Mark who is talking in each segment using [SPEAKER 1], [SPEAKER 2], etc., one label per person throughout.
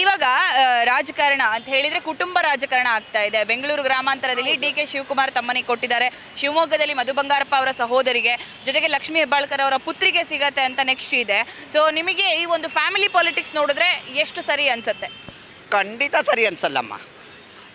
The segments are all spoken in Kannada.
[SPEAKER 1] ಇವಾಗ ರಾಜಕಾರಣ ಅಂತ ಹೇಳಿದ್ರೆ ಕುಟುಂಬ ರಾಜಕಾರಣ ಆಗ್ತಾ ಇದೆ. ಬೆಂಗಳೂರು ಗ್ರಾಮಾಂತರದಲ್ಲಿ ಡಿ ಕೆ ಶಿವಕುಮಾರ್ ತಮ್ಮನಿಗೆ ಕೊಟ್ಟಿದ್ದಾರೆ. ಶಿವಮೊಗ್ಗದಲ್ಲಿ ಮಧು ಬಂಗಾರಪ್ಪ ಅವರ ಸಹೋದರಿಗೆ ಜೊತೆಗೆ ಲಕ್ಷ್ಮೀ ಹೆಬ್ಬಾಳ್ಕರ್ ಅವರ ಪುತ್ರಿಗೆ ಸಿಗತ್ತೆ ಅಂತ ನೆಕ್ಸ್ಟ್ ಇದೆ. ಸೊ ನಿಮಗೆ ಈ ಒಂದು ಫ್ಯಾಮಿಲಿ ಪಾಲಿಟಿಕ್ಸ್ ನೋಡಿದ್ರೆ ಎಷ್ಟು ಸರಿ ಅನ್ಸುತ್ತೆ?
[SPEAKER 2] ಖಂಡಿತ ಸರಿ ಅನ್ಸಲ್ಲಮ್ಮ.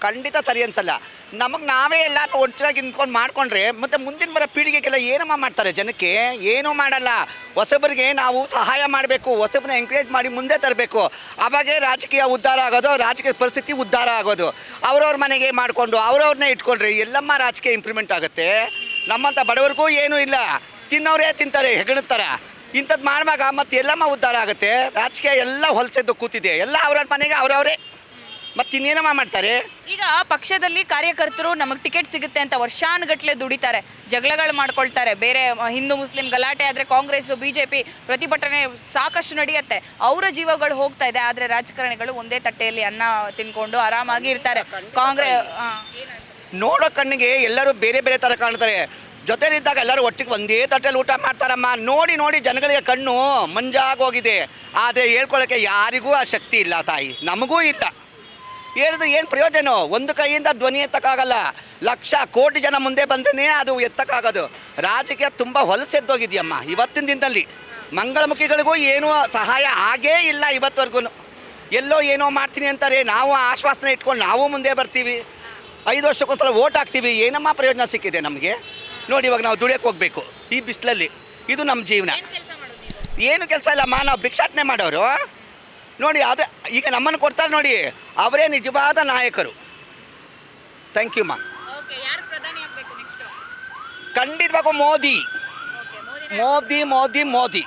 [SPEAKER 2] ಖಂಡಿತ ಸರಿ ಅನ್ಸಲ್ಲ. ನಮಗೆ ನಾವೇ ಎಲ್ಲ ಒಟ್ಟಿಗೆ ನಿಂತ್ಕೊಂಡು ಮಾಡ್ಕೊಂಡ್ರೆ, ಮತ್ತು ಮುಂದಿನ ಬರೋ ಪೀಳಿಗೆಗೆಲ್ಲ ಏನಮ್ಮ ಮಾಡ್ತಾರೆ ಜನಕ್ಕೆ? ಏನೂ ಮಾಡಲ್ಲ. ಹೊಸಬರಿಗೆ ನಾವು ಸಹಾಯ ಮಾಡಬೇಕು ಹೊಸಬ್ರನ್ನ ಎಂಕರೇಜ್ ಮಾಡಿ ಮುಂದೆ ತರಬೇಕು. ಆವಾಗೇ ರಾಜಕೀಯ ಉದ್ಧಾರ ಆಗೋದು, ರಾಜಕೀಯ ಪರಿಸ್ಥಿತಿ ಉದ್ಧಾರ ಆಗೋದು. ಅವ್ರವ್ರ ಮನೆಗೆ ಮಾಡಿಕೊಂಡು ಅವ್ರವ್ರನ್ನೇ ಇಟ್ಕೊಂಡ್ರೆ ಎಲ್ಲಮ್ಮ ರಾಜಕೀಯ ಇಂಪ್ರೂವ್ಮೆಂಟ್ ಆಗುತ್ತೆ? ನಮ್ಮಂಥ ಬಡವರಿಗೂ ಏನೂ ಇಲ್ಲ. ತಿನ್ನೋರೇ ತಿಂತಾರೆ, ಹೆಗಣುತ್ತಾರೆ. ಇಂಥದ್ದು ಮಾಡುವಾಗ ಮತ್ತೆ ಎಲ್ಲಮ್ಮ ಉದ್ಧಾರ ಆಗುತ್ತೆ? ರಾಜಕೀಯ ಎಲ್ಲ ಹೊಲಸೆದ್ದು ಕೂತಿದೆ. ಎಲ್ಲ ಅವ್ರವ್ರ ಮನೆಗೆ ಅವ್ರವರೇ ಮತ್ತೆ ಇನ್ನೇನಮ್ಮ ಮಾಡ್ತಾರೆ?
[SPEAKER 1] ಈಗ ಪಕ್ಷದಲ್ಲಿ ಕಾರ್ಯಕರ್ತರು ನಮಗೆ ಟಿಕೆಟ್ ಸಿಗುತ್ತೆ ಅಂತ ವರ್ಷಾನುಗಟ್ಲೆ ದುಡಿತಾರೆ ಜಗಳಗಳು ಮಾಡ್ಕೊಳ್ತಾರೆ. ಬೇರೆ ಹಿಂದೂ ಮುಸ್ಲಿಂ ಗಲಾಟೆ ಆದರೆ ಕಾಂಗ್ರೆಸ್ ಬಿಜೆಪಿ ಪ್ರತಿಭಟನೆ ಸಾಕಷ್ಟು ನಡೆಯುತ್ತೆ. ಅವರ ಜೀವಗಳು ಹೋಗ್ತಾ ಇದೆ ಆದರೆ ರಾಜಕಾರಣಿಗಳು ಒಂದೇ ತಟ್ಟೆಯಲ್ಲಿ ಅನ್ನ ತಿನ್ಕೊಂಡು ಆರಾಮಾಗಿ ಇರ್ತಾರೆ. ಕಾಂಗ್ರೆಸ್
[SPEAKER 2] ನೋಡೋ ಕಣ್ಣಿಗೆ ಎಲ್ಲರೂ ಬೇರೆ ಬೇರೆ ಥರ ಕಾಣ್ತಾರೆ. ಜೊತೆಲಿದ್ದಾಗ ಎಲ್ಲರೂ ಒಟ್ಟಿಗೆ ಒಂದೇ ತಟ್ಟೆಯಲ್ಲಿ ಊಟ ಮಾಡ್ತಾರಮ್ಮ. ನೋಡಿ ನೋಡಿ ಜನಗಳಿಗೆ ಕಣ್ಣು ಮಂಜಾಗೋಗಿದೆ. ಆದರೆ ಹೇಳ್ಕೊಳ್ಳೋಕ್ಕೆ ಯಾರಿಗೂ ಆ ಶಕ್ತಿ ಇಲ್ಲ ತಾಯಿ. ನಮಗೂ ಇಲ್ಲ. ಹೇಳಿದ್ರೆ ಏನು ಪ್ರಯೋಜನ? ಒಂದು ಕೈಯಿಂದ ಧ್ವನಿ ಎತ್ತಕ್ಕಾಗಲ್ಲ. ಲಕ್ಷ ಕೋಟಿ ಜನ ಮುಂದೆ ಬಂದ್ರೇ ಅದು ಎತ್ತಕ್ಕಾಗೋದು. ರಾಜಕೀಯ ತುಂಬ ಹೊಲಸೆದ್ದೋಗಿದೆಯಮ್ಮ ಇವತ್ತಿನ ದಿನದಲ್ಲಿ. ಮಂಗಳಮುಖಿಗಳಿಗೂ ಏನೂ ಸಹಾಯ ಆಗೇ ಇಲ್ಲ ಇವತ್ತವರೆಗೂ ಎಲ್ಲೋ ಏನೋ ಮಾಡ್ತೀನಿ ಅಂತಾರೆ. ನಾವು ಆಶ್ವಾಸನೆ ಇಟ್ಕೊಂಡು ನಾವು ಮುಂದೆ ಬರ್ತೀವಿ. ಐದು ವರ್ಷಕ್ಕೊಂದ್ಸಲ ಓಟ್ ಹಾಕ್ತೀವಿ. ಏನಮ್ಮ ಪ್ರಯೋಜನ ಸಿಕ್ಕಿದೆ ನಮಗೆ? ನೋಡಿ ಇವಾಗ ನಾವು ದುಡಿಯೋಕೆ ಹೋಗಬೇಕು ಈ ಬಿಸಿಲಲ್ಲಿ. ಇದು ನಮ್ಮ ಜೀವನ. ಏನು ಕೆಲಸ ಇಲ್ಲಮ್ಮ ನಾವು ಭಿಕ್ಷಾಟನೆ ಮಾಡೋರು. ನೋಡಿ ಅದೇ ಈಗ ನಮ್ಮನ್ನು ಕೊಡ್ತಾರೆ ನೋಡಿ ಅವರೇ ನಿಜವಾದ ನಾಯಕರು. ಥ್ಯಾಂಕ್ ಯು ಮಾ ಖಂಡಿತವಾಗೂ ಮೋದಿ. ಮೋದಿ ಮೋದಿ ಮೋದಿ.